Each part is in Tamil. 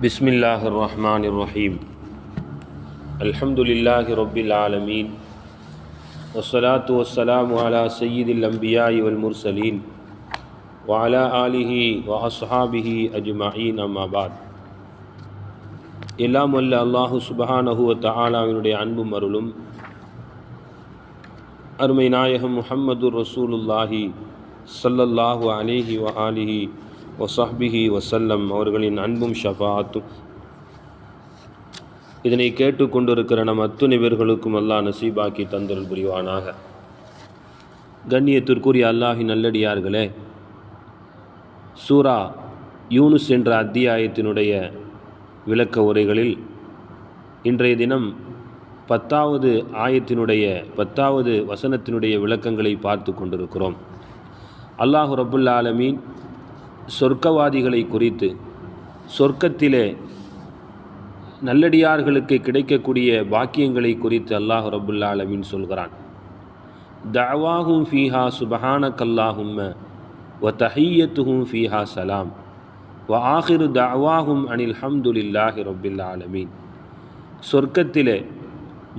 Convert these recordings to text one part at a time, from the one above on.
بسم الله الرحمن الرحيم الحمد لله رب العالمين والصلاة والسلام على سيد الأنبياء والمرسلين وعلى آله وأصحابه أجمعين أما بعد எல்லாம் வல்ல அல்லாஹு சுபஹானஹு வ தஆலாவினுடைய அன்பும் அருளும் அருமை நாயகம் முஹம்மது ரசூலுல்லாஹி ஸல்லல்லாஹு அலைஹி வ ஆலிஹி ஒசாஹ்பிஹி வசல்லம் அவர்களின் அன்பும் ஷஃபாத்தும் இதனை கேட்டுக்கொண்டிருக்கிற நம் அத்துணை பேர்களுக்கும் அல்லாஹ் நசீபாக்கி தந்தருள் புரிவானாக. கண்ணியத்திற்குரிய அல்லாஹின் நல்லடியார்களே சூரா யூனுஸ் என்ற அத்தியாயத்தினுடைய விளக்க உரைகளில் இன்றைய தினம் பத்தாவது ஆயத்தினுடைய பத்தாவது வசனத்தினுடைய விளக்கங்களை பார்த்து கொண்டிருக்கிறோம். அல்லாஹு ரபுல் ஆலமீன் சொர்க்கவாதிகளை குறித்து சொர்க்கத்திலே நல்லடியார்களுக்கு கிடைக்கக்கூடிய பாக்கியங்களை குறித்து அல்லாஹ் ரபுல்லா அலமின் சொல்கிறான். தவாஹும் ஃபீஹா சுபஹான கல்லாஹும்ம வ தஹியத்துஹும் ஃபீஹா சலாம். வ ஆஹிரு தவாஹும் அனில் ஹம்துலில்லாஹி ரபுல்லா அலமீன் சொர்க்கத்திலே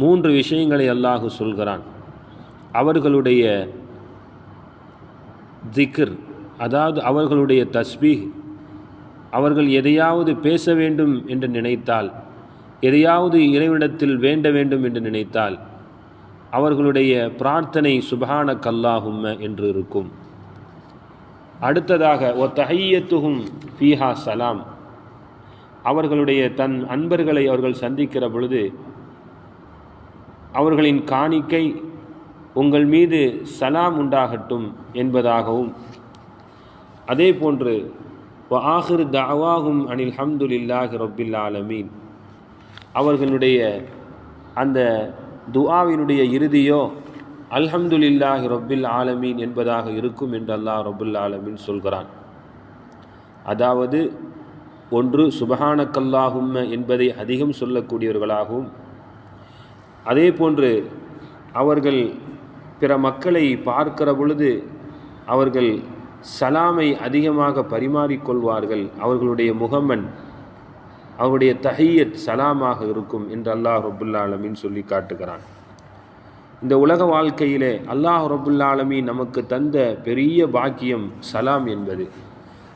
மூன்று விஷயங்களை அல்லாஹு சொல்கிறான். அவர்களுடைய திக்ர் அதாவது அவர்களுடைய தஸ்பி அவர்கள் எதையாவது பேச வேண்டும் என்று நினைத்தால் எதையாவது இறைவனிடத்தில் வேண்ட வேண்டும் என்று நினைத்தால் அவர்களுடைய பிரார்த்தனை சுபஹான கல்லாஹும்ம என்று இருக்கும். அடுத்ததாக ஒ தஹையத்துகும் ஃபீஹா சலாம். அவர்களுடைய தன் அன்பர்களை அவர்கள் சந்திக்கிற பொழுது அவர்களின் காணிக்கை உங்கள் மீது சலாம் உண்டாகட்டும் என்பதாகவும் அதே போன்று ஆஹிர் தாவாகும் அனில் ஹம்துலில்லாஹி ரொப்பில் ஆலமீன். அவர்களுடைய அந்த துஆவினுடைய இறுதியோ அல்ஹம்துலில்லாஹி ரொப்பில் ஆலமீன் என்பதாக இருக்கும் என்று அல்லாஹ் ரொபுல் ஆலமீன் சொல்கிறான். அதாவது ஒன்று சுபஹானக்கல்லாகும்ம என்பதை அதிகம் சொல்லக்கூடியவர்களாகவும் அதே போன்று அவர்கள் பிற மக்களை பார்க்கிற பொழுது அவர்கள் சலாமை அதிகமாக பரிமாறிக்கொள்வார்கள் அவர்களுடைய முகமன் அவருடைய தஹையத் சலாமாக இருக்கும் என்று அல்லாஹ் ரபுல்லாலமின் சொல்லி காட்டுகிறான். இந்த உலக வாழ்க்கையிலே அல்லாஹ் ரபுல்லாலமீன் நமக்கு தந்த பெரிய பாக்கியம் சலாம் என்பது.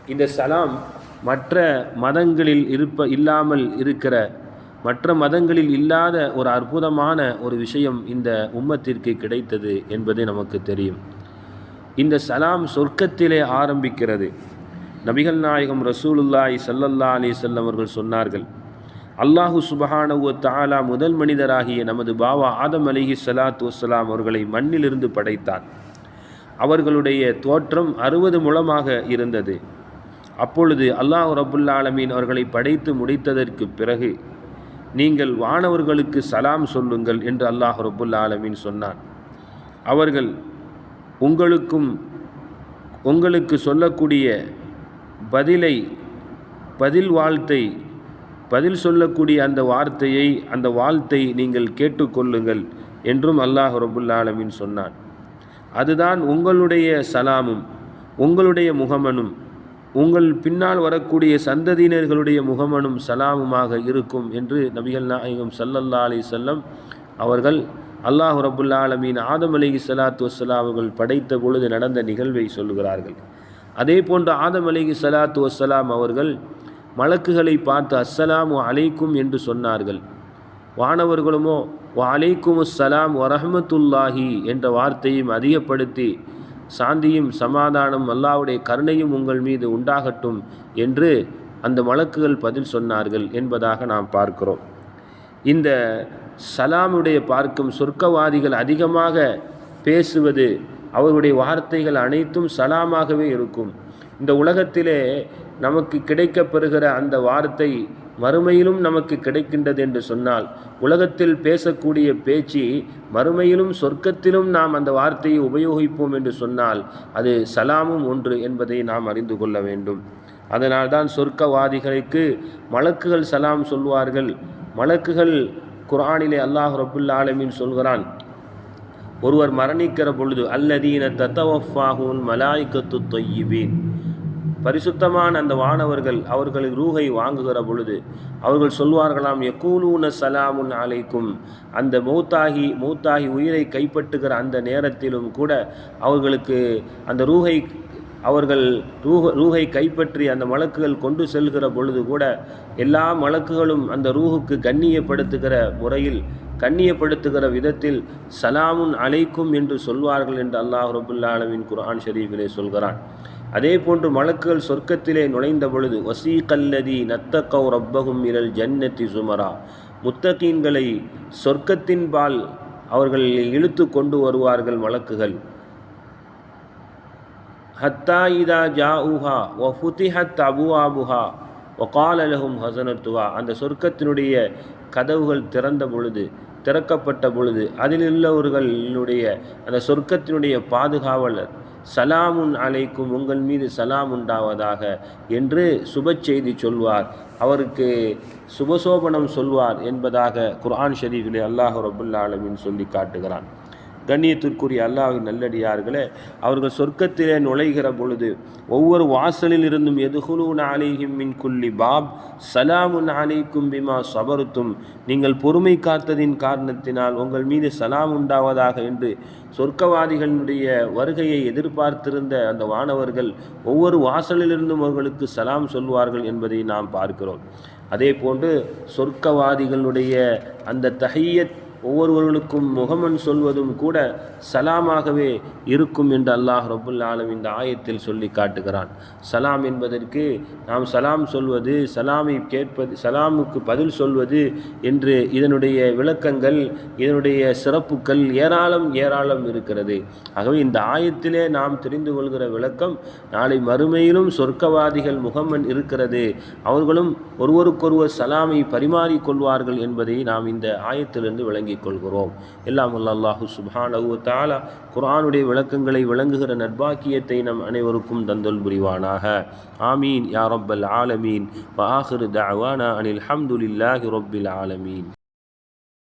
இந்த சலாம் மற்ற மதங்களில் இருப்ப இல்லாமல் இருக்கிற மற்ற மதங்களில் இல்லாத ஒரு அற்புதமான ஒரு விஷயம் இந்த உம்மத்திற்கு கிடைத்தது என்பது நமக்கு தெரியும். இந்த சலாம் சொர்க்கத்திலே ஆரம்பிக்கிறது. நபிகள் நாயகம் ரசூலுல்லாய் சல்லல்லா அலி செல்லம் அவர்கள் சொன்னார்கள் அல்லாஹு சுபஹானவு தாலா முதல் மனிதராகிய நமது பாவா ஆதம் அலிஹி சலாத்து வசலாம் அவர்களை மண்ணிலிருந்து படைத்தார் அவர்களுடைய தோற்றம் அறுபது முழமாக இருந்தது. அப்பொழுது அல்லாஹ் ரபுல்லா ஆலமீன் அவர்களை படைத்து முடித்ததற்கு பிறகு நீங்கள் வானவர்களுக்கு சலாம் சொல்லுங்கள் என்று அல்லாஹ் ரபுல் ஆலமீன் சொன்னான். அவர்கள் உங்களுக்கும் உங்களுக்கு சொல்லக்கூடிய பதிலை பதில் வாழ்த்தை பதில் சொல்லக்கூடிய அந்த வார்த்தையை அந்த வாழ்த்தை நீங்கள் கேட்டுக்கொள்ளுங்கள் என்றும் அல்லாஹ் ரபுல் சொன்னான். அதுதான் உங்களுடைய சலாமும் உங்களுடைய முகமனும் உங்கள் பின்னால் வரக்கூடிய சந்ததியினர்களுடைய முகமனும் சலாமுமாக இருக்கும் என்று நபிகள் நாயகம் சல்லல்லா அலி செல்லம் அவர்கள் அல்லாஹு ரபுல்லா ஆலமீன் ஆதம் அலி சலாத்து வசலாம் அவர்கள் படைத்த பொழுது நடந்த நிகழ்வை சொல்லுகிறார்கள். அதே போன்று ஆதம் அலி சலாத்து வசலாம் அவர்கள் மலக்குகளை பார்த்து அஸ்ஸலாமு அலைக்கும் என்று சொன்னார்கள். வானவர்களுமோ அலைக்கும் அஸ்ஸலாம் வரஹமத்துல்லாஹி என்ற வார்த்தையும் அதிகப்படுத்தி சாந்தியும் சமாதானம் அல்லாவுடைய கருணையும் உங்கள் மீது உண்டாகட்டும் என்று அந்த மலக்குகள் பதில் சொன்னார்கள் என்பதாக நாம் பார்க்கிறோம். இந்த சலாமுடைய பார்க்கும் சொர்க்கவாதிகள் அதிகமாக பேசுவது அவருடைய வார்த்தைகள் அனைத்தும் சலாமாகவே இருக்கும். இந்த உலகத்திலே நமக்கு கிடைக்கப்பெறுகிற அந்த வார்த்தை மறுமையிலும் நமக்கு கிடைக்கின்றது என்று சொன்னால் உலகத்தில் பேசக்கூடிய பேச்சு மறுமையிலும் சொர்க்கத்திலும் நாம் அந்த வார்த்தையை உபயோகிப்போம் என்று சொன்னால் அது சலாமும் ஒன்று என்பதை நாம் அறிந்து கொள்ள வேண்டும். அதனால்தான் சொர்க்கவாதிகளுக்கு மலக்குகள் சலாம் சொல்வார்கள் மலக்குகள் குரானிலே அல்லாஹ் ரபுல் ஆலமின் சொல்கிறான் ஒருவர் மரணிக்கிற பொழுது அல்லதீன தத்தவஃபாகூன் மலாய்க்கத்து தொய்யிபீன் பரிசுத்தமான அந்த வானவர்கள் அவர்களுக்கு ரூகை வாங்குகிற பொழுது அவர்கள் சொல்வார்களாம் எக்கூலூன சலாமுன் அலைக்கும். அந்த மௌத்தாகி மௌத்தாகி உயிரை கைப்பற்றுகிற அந்த நேரத்திலும் கூட அவர்களுக்கு அந்த ரூகை அவர்கள் ரூஹ ரூகை கைப்பற்றி அந்த மலக்குகள் கொண்டு செல்கிற பொழுது கூட எல்லா மலக்குகளும் அந்த ரூஹுக்கு கண்ணியப்படுத்துகிற முறையில் கண்ணியப்படுத்துகிற விதத்தில் சலாமுன் அலைக்கும் என்று சொல்வார்கள் என்று அல்லாஹ் ரபுல்லாலமின் குர்ஆன் ஷரீஃபிலே சொல்கிறான். அதே போன்று மலக்குகள் சொர்க்கத்திலே நுழைந்த பொழுது வசீகல்லதி நத்தக்கௌ ரப்பகும் இரல் ஜன்னத்தி சுமரா முத்தகீன்களை சொர்க்கத்தின்பால் அவர்கள் இழுத்து கொண்டு வருவார்கள் மலக்குகள். ஹத்தா இதா ஜா உஹா ஒ ஃபுதிஹத் அபு ஆபுஹா ஒகாலலகும் ஹசனத்துவா. அந்த சொர்க்கத்தினுடைய கதவுகள் திறந்த பொழுது திறக்கப்பட்ட பொழுது அதில் உள்ளவர்களுடைய அந்த சொர்க்கத்தினுடைய பாதுகாவலர் சலாமுன் அலைக்கும் உங்கள் மீது சலாம் உண்டாவதாக என்று சுப செய்தி சொல்வார். அவருக்கு சுபசோபனம் சொல்வார் என்பதாக குர்ஆன் ஷரீஃபிலே அல்லாஹ் ரபுல்லா ஆலமின் சொல்லி காட்டுகிறான். கண்ணியத்திற்குரிய அல்லாஹின் நல்லடியார்களே அவர்கள் சொர்க்கத்திலே நுழைகிற பொழுது ஒவ்வொரு வாசலில் இருந்தும் எதுகுலூன் அலைஹிம் மின் குல்லி பாப் சலாமுன் அலைக்கும் பிமா சபருத்தும் நீங்கள் பொறுமை காத்ததின் காரணத்தினால் உங்கள் மீது சலாம் உண்டாவதாக என்று சொர்க்கவாதிகளுடைய வருகையை எதிர்பார்த்திருந்த அந்த வானவர்கள் ஒவ்வொரு வாசலிலிருந்தும் அவர்களுக்கு சலாம் சொல்வார்கள் என்பதை நாம் பார்க்கிறோம். அதே போன்று சொர்க்கவாதிகளுடைய அந்த தஹியத் ஒவ்வொருவர்களுக்கும் முகமன் சொல்வதும் கூட சலாமாகவே இருக்கும் என்று அல்லாஹ் ரபுல் ஆலம் இந்த ஆயத்தில் சொல்லி காட்டுகிறான். சலாம் என்பதற்கு நாம் சலாம் சொல்வது சலாமை கேட்பது சலாமுக்கு பதில் சொல்வது என்று இதனுடைய விளக்கங்கள் இதனுடைய சிறப்புகள் ஏராளம் ஏராளம் இருக்கிறது. ஆகவே இந்த ஆயத்திலே நாம் தெரிந்து கொள்கிற விளக்கம் நாளை மறுமையிலும் சொர்க்கவாதிகள் முகமன் இருக்கிறது. அவர்களும் ஒருவருக்கொருவர் சலாமை பரிமாறிக்கொள்வார்கள் என்பதை நாம் இந்த ஆயத்திலிருந்து விளங்கி விளங்கிக் கொள்கிறோம். எல்லாம் அல்லாஹு சுபானவு தாலா குரானுடைய விளக்கங்களை விளங்குகிற நட்பாக்கியத்தை நம் அனைவருக்கும் தந்தல் புரிவானாக. ஆமீன். யா ரப்பல் ஆலமீன். வ ஆஹிரு அனில் ஹம்துலில்லாஹி ரொப்பில் ஆலமீன்.